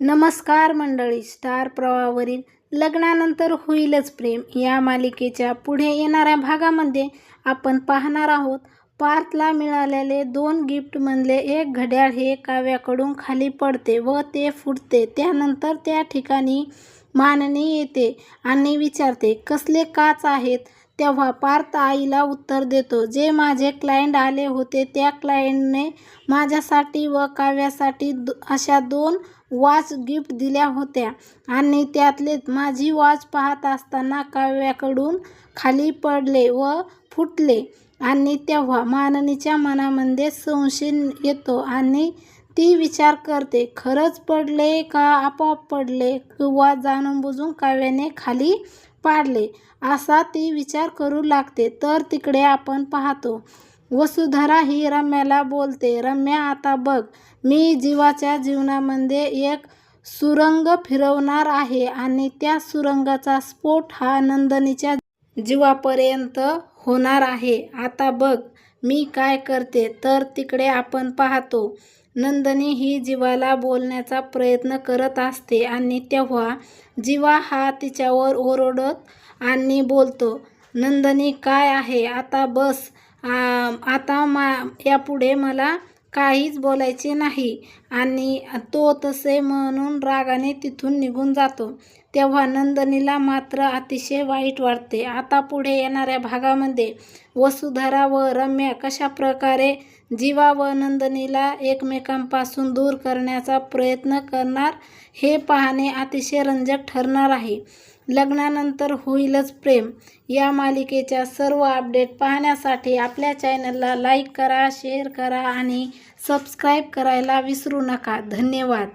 नमस्कार मंडळी स्टार प्रवाहावरील लग्नानंतर होईलच प्रेम. या मालिकेच्या पुढे येणाऱ्या भागामध्ये आपण पाहणार आहोत पार्थला मिळालेले दोन गिफ्टमधले एक घड्याळ हे काव्याकडून खाली पडते व ते फुटते. त्यानंतर त्या ठिकाणी माननी येते आणि विचारते कसले काच आहेत? तेव्हा पार्थ आईला उत्तर देतो जे माझे क्लायंट आले होते त्या क्लायंटने माझ्यासाठी व काव्यासाठी दो अशा दोन वॉच गिफ्ट दिल्या होत्या आणि त्यातले माझी वॉच पाहत असताना काव्याकडून खाली पडले व फुटले आणि तेव्हा माननीच्या मनामध्ये संशय येतो आणि ती विचार करते खरंच पडले का? आपोआप पडले? किंवा जाणून बुजून काव्याने खाली पाडले. असा ती विचार करू लागते. तर तिकडे आपण पाहतो. वसुधरा ही रम्याला बोलते रम्या आता बघ. मी जीवाच्या जीवनामध्ये एक सुरंग फिरवणार आहे आणि त्या सुरंगाचा स्फोट हा नंदनीच्या जीवापर्यंत होणार आहे. आता बघ मी काय करते? तर तिकडे आपण पाहतो नंदनी ही जीवाला बोलण्याचा प्रयत्न करत असते आणि तेव्हा जीवा हा तिच्यावर ओरडत आणि बोलतो नंदनी काय आहे? आता बस. आता मा यापुढे मला काहीच बोलायचे नाही. आणि तो तसे म्हणून रागाने तिथून निघून जातो. तेव्हा नंदनीला मात्र अतिशय वाईट वाटते. आता पुढे येणाऱ्या भागामध्ये वसुधरा व रम्या कशा प्रकारे जीवा व नंदनीला एकमेकांपासून दूर करण्याचा प्रयत्न करणार हे पाहणे अतिशय रंजक ठरणार आहे. लग्नानंतर होईलच प्रेम. या मालिकेच्या सर्व अपडेट पाहण्यासाठी आपल्या चॅनलला लाईक करा शेअर करा आणि सबस्क्राईब करायला विसरू नका. धन्यवाद.